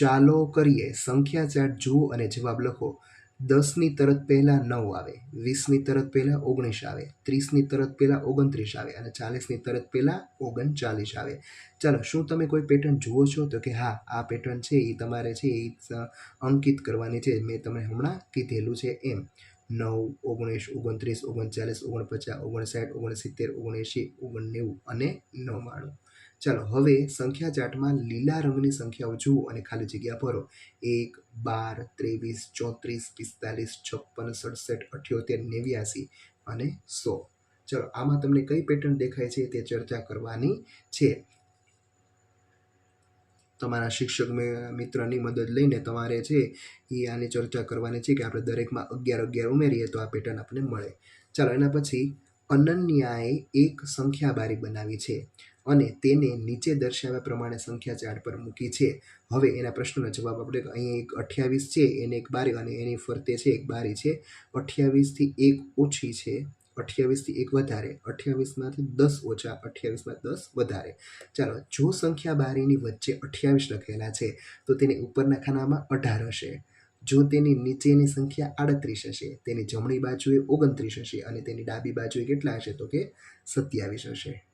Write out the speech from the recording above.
ચાલો કરીએ સંખ્યા ચાર્ટ. જુઓ અને જવાબ લખો. દસની તરત પહેલાં નવ આવે, વીસની તરત પહેલાં ઓગણીસ આવે, ત્રીસની તરત પહેલાં ઓગણત્રીસ આવે અને ચાલીસની તરત પહેલાં ઓગણચાલીસ આવે. ચાલો, શું તમે કોઈ પેટર્ન જુઓ છો? તો કે હા, આ પેટર્ન છે એ તમારે છે એ અંકિત કરવાની છે, મેં તમને હમણાં કીધેલું છે એમ. નવ, ઓગણીસ, ઓગણત્રીસ, ઓગણચાલીસ, ઓગણપચાસ, ઓગણસાઠ, ઓગણસિત્તેર, ઓગણએંશી, ઓગણનેવું અને નવ્વાણું. ચાલો, હવે સંખ્યા ચાર્ટમાં લીલા રંગની સંખ્યાઓ જુઓ અને ખાલી જગ્યા ભરો. એક, બાર, ત્રેવીસ, ચોત્રીસ, પિસ્તાલીસ, છપ્પન, સડસઠ, અઠ્યોતેર, નેવ્યાસી અને સો. ચલો, આમાં તમને કઈ પેટર્ન દેખાય છે તે ચર્ચા કરવાની છે. તમારા શિક્ષક મિત્રની મદદ લઈને તમારે છે એ આની ચર્ચા કરવાની છે કે આપણે દરેકમાં અગિયાર અગિયાર ઉમેરીએ તો આ પેટર્ન આપણને મળે. ચાલો, એના પછી અનન્યાએ એક સંખ્યા બારી બનાવી છે. અને તેને નીચે દર્શાવ્યા પ્રમાણે સંખ્યા ચાર પર મૂકી છે. હવે એના પ્રશ્નોના જવાબ આપણે અહીં એક અઠ્યાવીસ છે, એને એક બારી અને એની ફરતે છે એક બારી છે. અઠ્યાવીસથી એક ઓછી છે અઠ્યાવીસથી એક વધારે અઠ્યાવીસમાંથી દસ ઓછા અઠ્યાવીસમાં દસ વધારે. ચાલો, જો સંખ્યા બારીની વચ્ચે અઠ્યાવીસ લખેલા છે, તો તેની ઉપરના ખાનામાં અઢાર હશે. જો તેની નીચેની સંખ્યા આડત્રીસ હશે, તેની જમણી બાજુએ ઓગણત્રીસ હશે અને તેની ડાબી બાજુએ કેટલા હશે તો કે સત્યાવીસ હશે.